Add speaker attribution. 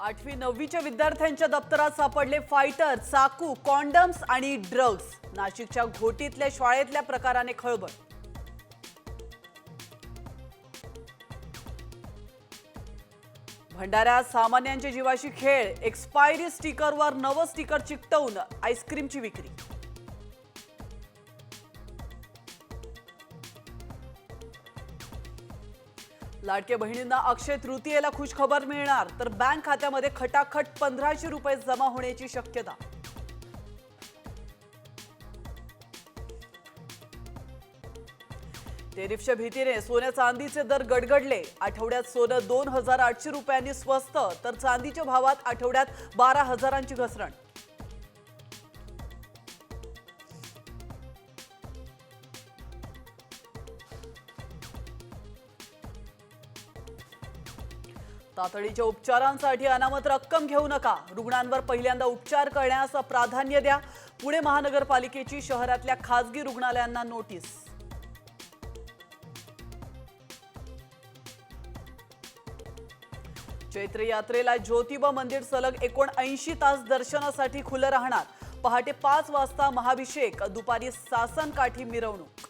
Speaker 1: आठवी नववीच्या विद्यार्थ्यांच्या दप्तरात सापडले फायटर चाकू कॉन्डम्स आणि ड्रग्ज. नाशिकच्या घोटीतल्या शाळेतल्या प्रकाराने खळबळ. भंडाऱ्यात सामान्यांच्या जीवाशी खेळ. एक्सपायरी स्टिकरवर नवं स्टिकर चिकटवून आईस्क्रीमची विक्री. लाडक्या बहिणींना अक्षय तृतीयेला खुशखबर मिळणार. तर बँक खात्यामध्ये खटाखट पंधराशे रुपये जमा होण्याची शक्यता. टेरिफच्या भीतीने सोन्या चांदीचे दर गडगडले. आठवड्यात सोनं दोन हजार आठशे रुपयांनी स्वस्त तर चांदीच्या भावात आठवड्यात बारा हजारांची घसरण. तातडीच्या उपचारांसाठी अनामत रक्कम घेऊ नका. रुग्णांवर पहिल्यांदा उपचार करण्यास प्राधान्य द्या. पुणे महानगरपालिकेची शहरातल्या खासगी रुग्णालयांना नोटीस. चैत्र यात्रेला ज्योतिबा मंदिर सलग एकोणऐंशी तास दर्शनासाठी खुलं राहणार. पहाटे पाच वाजता महाभिषेक दुपारी सासनकाठी मिरवणूक.